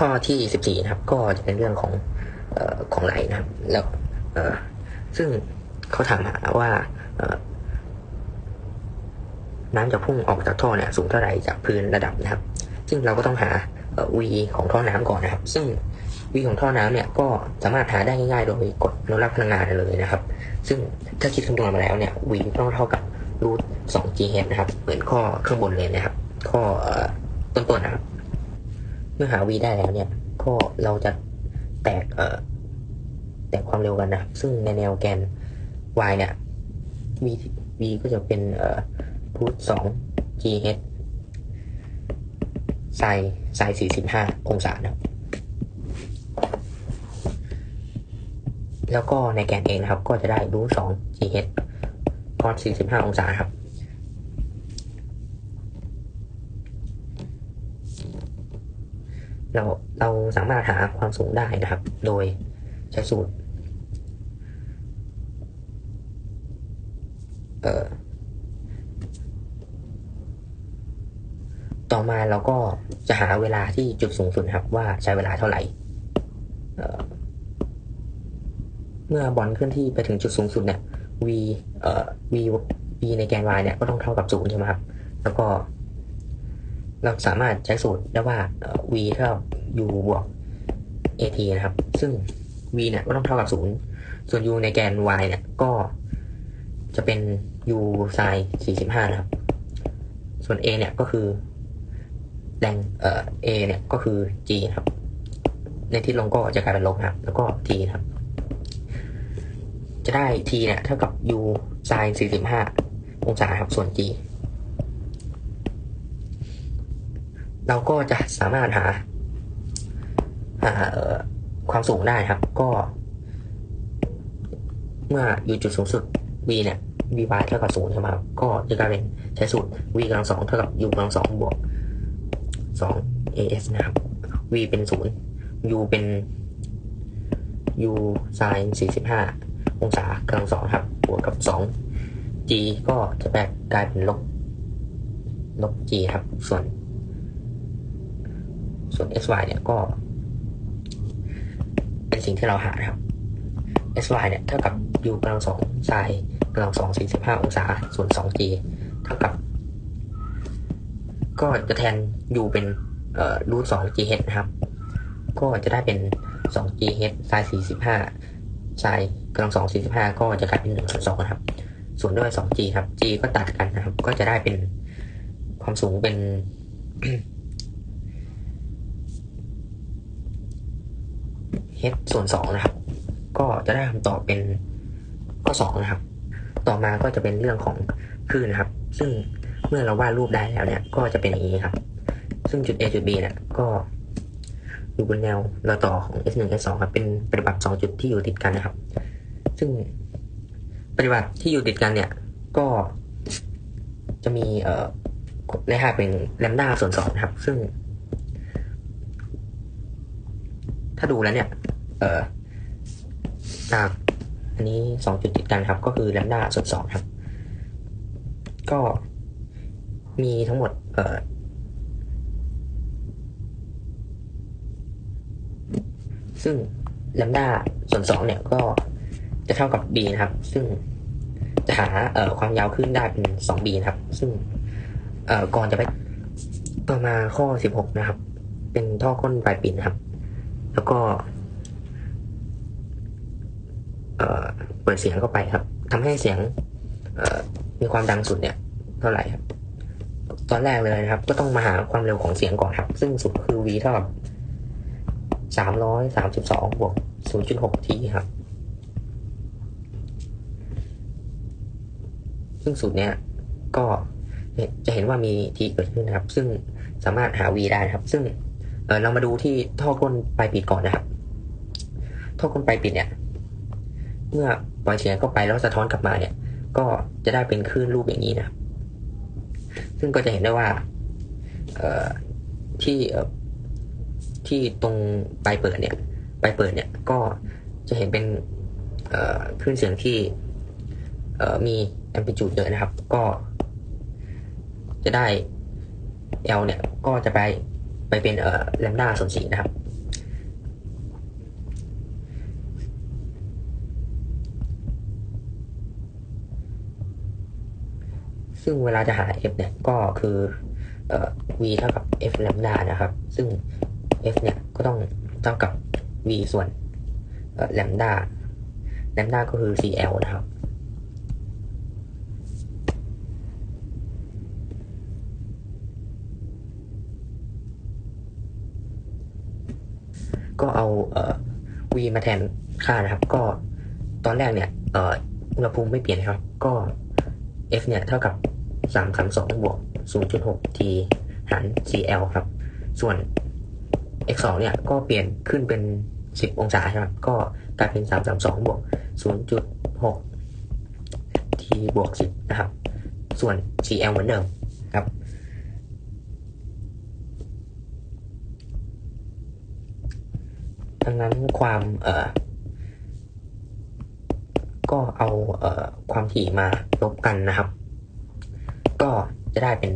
ข้อที่สิบสี่นะครับ ก็จะเป็นเรื่องของออของไหลนะครับ แล้วซึ่งเขาถามหาว่าน้ำจะพุ่งออกจากท่อเนี่ยสูงเท่าไหร่จากพื้นระดับนะครับ ซึ่งเราก็ต้องหาวีของท่อน้ำก่อนนะครับ ซึ่งวีของท่อน้ำเนี่ยก็สามารถหาได้ง่ายๆ โดยกดอนุรักษ์พลังงานเลยนะครับ ซึ่งถ้าคิดคำนวณมาแล้วเนี่ยวีต้องเท่ากับรูทสอง g h นะครับ เหมือนข้อข้างบนเลยนะครับ ข้อต้นๆนะครับ มื่อหา v ได้แล้วเนี่ยก็เราจะแตกเอ่อแตกความเร็วกันนะซึ่งในแนวแกน y เนี่ย v v ก็จะเป็นเอ่อรูทสอง g h ไซไซสี่สิบห้าองศานะแล้วก็ในแกนเองนะครับ ก็จะได้รูทสอง g h คอสสี่สิบห้าองศาครับ เราเราสามารถหาความสูงได้นะครับ โดยใช้สูตร เอ่อ ต่อมาเราก็จะหาเวลาที่จุดสูงสุดครับ ว่าใช้เวลาเท่าไหร่เออเมื่อบอลเคลื่อนที่ไปถึงจุดสูงสุดเนี่ย v เอ่อ v v ในแกน y เนี่ยก็ต้องเท่ากับศูนย์ใช่ไหมครับ แล้วก็ เราสามารถใช้สูตรได้ว่า v เท่ากับ u บวก at นะครับ ซึ่ง v เนี่ยก็ต้องเท่ากับศูนย์ส่วน u ในแกน y เนี่ยก็จะเป็น u sin 45 นะครับ ส่วน a เนี่ยก็คือแรงเอ่อ a เนี่ยก็คือ g นะครับ ในที่ลงก็จะกลายเป็นลบครับ แล้วก็ t นะครับ จะได้ t เนี่ยเท่ากับ u sin 45 องศาครับ ส่วน g เราก็จะสามารถหาหาความสูงได้ครับ ก็ เมื่ออยู่จุดสูงสุด v เนี่ย v y เท่ากับศูนย์ใช่ไหมครับก็จะกลายเป็นใช้สูตร v กำลังสองเท่ากับ u กำลังสองบวกสอง as นะครับ v เป็นศูนย์ u เป็น u sin สี่สิบห้าองศากำลังสองครับบวกกับสอง g ก็จะแปลกลายเป็นลบลบ g ครับ ส่วน ส่วน sy เนี่ยก็ เป็นสิ่งที่เราหานะครับ sy เนี่ยเท่ากับ u กำลังสอง sin กำลังสองสี่สิบห้าองศาส่วนสอง g เท่ากับ ก็จะแทน u เป็นรูทสอง gh นะครับ ก็จะได้เป็นสอง gh sin สี่สิบห้า sin กำลังสองสี่สิบห้าก็จะกลายเป็นหนึ่งส่วนสองนะครับส่วนด้วยสอง g ครับ g ก็ตัดกันนะครับ ก็จะได้เป็นความสูงเป็น h ส่วนสองนะครับ ก็จะได้คำตอบเป็นข้อสองนะครับ ต่อมาก็จะเป็นเรื่องของคลื่นนะครับ ซึ่งเมื่อเราวาดรูปได้แล้วเนี่ยก็จะเป็นอย่างนี้ครับ ซึ่งจุด A จุด B เนี่ยก็อยู่บนแนวรอยต่อของ S1 S2 ครับเป็นปฏิบัติสองจุดที่อยู่ติดกันนะครับ ซึ่งปฏิบัติที่อยู่ติดกันเนี่ยก็จะมีเอ่อในหาเป็นแลมด้าส่วนสองนะครับ ซึ่ง ถ้าดูแล้วเนี่ย เอ่อจากอันนี้สองจุดติดกันครับ ก็คือแลมด้าส่วนสองครับ ก็มีทั้งหมด เอ่อซึ่งแลมดาส่วนสองเนี่ยก็จะเท่ากับ b นะครับ ซึ่งจะหาเอ่อความยาวขึ้นได้เป็น 2b นะครับ ซึ่งเอ่อก่อนจะไปต่อมาข้อ 16 นะครับ เป็นท่อก้นปลายปิดนะครับ แล้วก็ เปิดเสียงเข้าไปครับทำให้เสียงมีความดังสุดเนี่ย เท่าไหร่ครับ ตอนแรกเลยนะครับ ก็ต้องมาหาความเร็วของเสียงก่อนครับ ซึ่งสุดคือ v เท่ากับสามร้อยสามสิบสองบวกศูนย์จุดหกทีครับ ซึ่งสูตรเนี้ยก็จะเห็นว่ามีทีเกิดขึ้นนะครับ ซึ่งสามารถหา v ได้นะครับ ซึ่งเเรามาดูที่ท่อก้นปลายปิดก่อนนะครับ ท่อก้นปลายปิดเนี่ย เมื่อปล่อยเสียงเข้าไปแล้วสะท้อนกลับมาเนี่ย ก็จะได้เป็นคลื่นรูปอย่างนี้นะครับซึ่งก็จะเห็นได้ว่าที่ที่ตรงปลายเปิดเนี่ยปลายเปิดเนี่ยก็จะเห็นเป็นคลื่นเสียงที่มีแอมพลิจูดเยอะนะครับ ก็จะได้ L เนี่ยก็จะไปไปเป็นเอ่อแลมด้าส่วนสีนะครับ ซึ่งเวลาจะหา f เนี่ยก็คือเอ่อ v เท่ากับ f lambda นะครับ ซึ่ง f เนี่ยก็ต้องเท่ากับ v ส่วนเอ่อ lambda lambda ก็คือ cl นะครับก็เอาเอ่อ v มาแทนค่านะครับ ก็ตอนแรกเนี่ยเอ่ออุณหภูมิไม่เปลี่ยนนะครับ ก็ f เนี่ยเท่ากับ 332บวก0.6 t หาร cl ครับ ส่วน x 2เนี่ยก็เปลี่ยนขึ้นเป็น 10 องศาใช่ไหมครับก็กลายเป็น 332บวก0.6 t บวก 10 นะครับ ส่วน cl เหมือนเดิมครับ ดังนั้นความเอ่อก็เอาเอ่อความถี่มาลบกันนะครับ ก็จะได้เป็น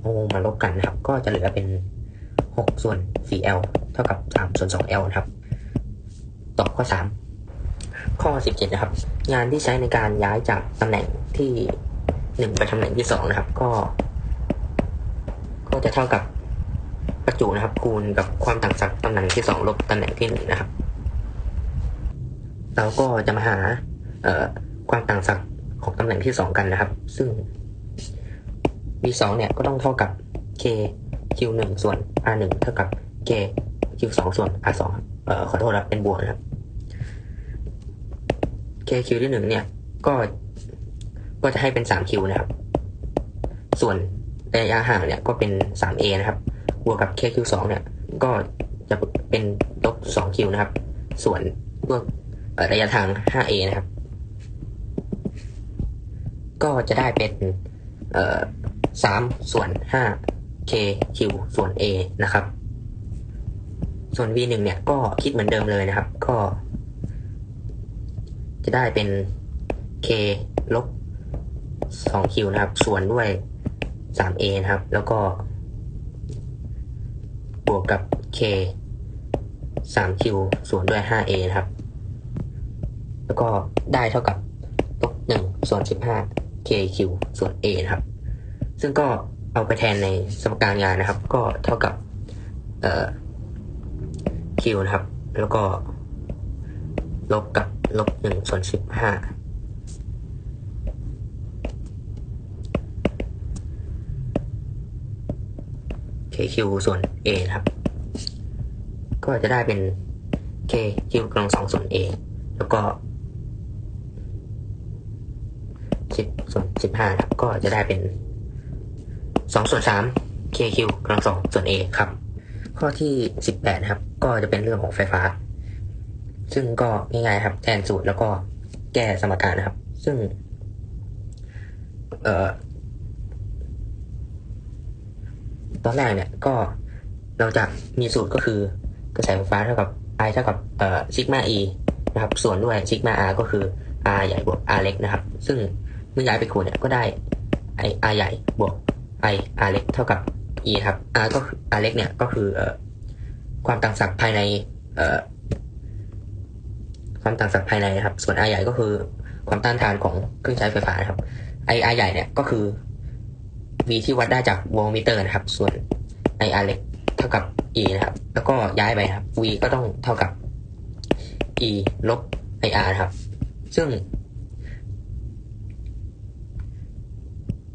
เอามาลบกันนะครับ ก็จะเหลือเป็น 6 ส่วน 4l เท่ากับ 3 ส่วน 2l นะครับ ตอบข้อ 3 ข้อ 17 นะครับ งานที่ใช้ในการย้ายจากตำแหน่งที่ 1 ไปตำแหน่งที่ 2 นะครับ ก็ ก็จะเท่ากับ ประจุนะครับ คูณกับความต่างจากตำแหน่งที่2ลบตำแหน่งที่1นะครับ เราก็จะมาหาเอ่อความต่างศักของตำแหน่งที่2กันนะครับ ซึ่ง v 2เนี่ยก็ต้องเท่ากับ k q 1ส่วน r 1เท่ากับ k q 2ส่วน r 2เอ่อขอโทษครับเป็นบวกนะครับ k q ที่1เนี่ยก็ก็จะให้เป็น 3q นะครับ ส่วนระยะห่างเนี่ยก็เป็น 3a นะครับ วกกับ k q 2 เนี่ย ก็จะเป็นลบ 2q นะครับ ส่วนพวกระยะทาง 5a นะครับ ก็จะได้เป็นเอ่อ3ส่วน 5 k q ส่วน a นะครับ ส่วน v 1 เนี่ยก็คิดเหมือนเดิมเลยนะครับ ก็ จะได้เป็น k ลบ 2q นะครับ ส่วนด้วย 3a นะครับ แล้วก็ บวกกับ k 3q ส่วนด้วย 5a นะครับ แล้วก็ได้เท่ากับลบ1ส่วน 15 kq ส่วน a นะครับ ซึ่งก็เอาไปแทนในสมการงานนะครับ ก็เท่ากับเอ่อ q นะครับ แล้วก็ลบกับลบ1ส่วน 15 kq ส่วน a นะครับ ก็จะได้เป็น kq กำลังสองส่วน a แล้วก็สิบส่วนสิบห้าครับ ก็จะได้เป็นสองส่วนสาม kq กำลังสองส่วน a ครับ ข้อที่สิบแปดนะครับ ก็จะเป็นเรื่องของไฟฟ้า ซึ่งก็ง่ายๆครับ แทนสูตรแล้วก็แก้สมการนะครับ ซึ่ง เอ่อ ตอนแรกเนี่ยก็เราจะมีสูตรก็คือกระแสไฟฟ้าเท่ากับ I เท่ากับเอ่อซิกมา E นะครับส่วนด้วยซิกมา R ก็คือ R ใหญ่บวก R เล็กนะครับ ซึ่งเมื่อย้ายไปคูณเนี่ยก็ได้ I R ใหญ่บวก I R เล็กเท่ากับ E ครับ R ก็ R เล็กเนี่ยก็คือเอ่อความต่างศักย์ภายในเอ่อความต่างศักย์ภายในนะครับ ส่วน R ใหญ่ก็คือความต้านทานของเครื่องใช้ไฟฟ้านะครับ I R ใหญ่เนี่ยก็คือ V ที่วัดได้จากวลต์มิเตอร์นะครับ ส่วน IR เล็กเท่ากับ E นะครับ แล้วก็ย้ายไปครับ V ก็ต้องเท่ากับ E ลบ IR นะครับ ซึ่ง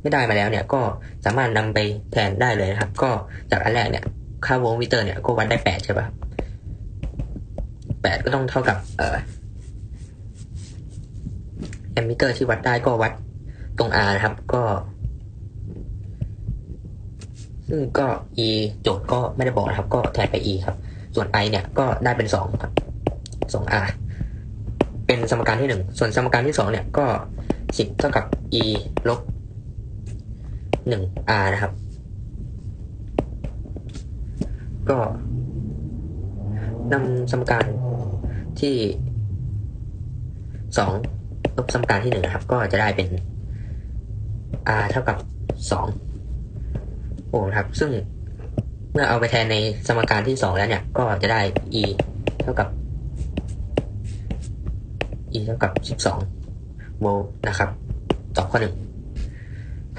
ไม่ได้มาแล้วเนี่ยก็สามารถนำไปแทนได้เลยนะครับ ก็จากอันแรกเนี่ยค่าวลต์มิเตอร์เนี่ยก็วัดได้แปดใช่ปะแปดก็ต้องเท่ากับ เอ่อแอมมิเตอร์ที่วัดได้ก็วัดตรง R นะครับ ก็ ซึ่งก็ e โจทย์ก็ไม่ได้บอกนะครับ ก็แทนไป e ครับ ส่วน i เนี่ยก็ได้เป็นสองครับสอง r เป็นสมการที่หนึ่งส่วนสมการที่สองเนี่ยก็สิบเท่ากับ e ลบหนึ่ง r นะครับ ก็นำสมการที่สองลบสมการที่หนึ่งนะครับ ก็จะได้เป็น r เท่ากับสอง โอ้ครับ ซึ่งเมื่อเอาไปแทนในสมการที่สองแล้วเนี่ย ก็จะได้ e เท่ากับ e เท่ากับ 12 โวลต์นะครับ ตอบข้อหนึ่ง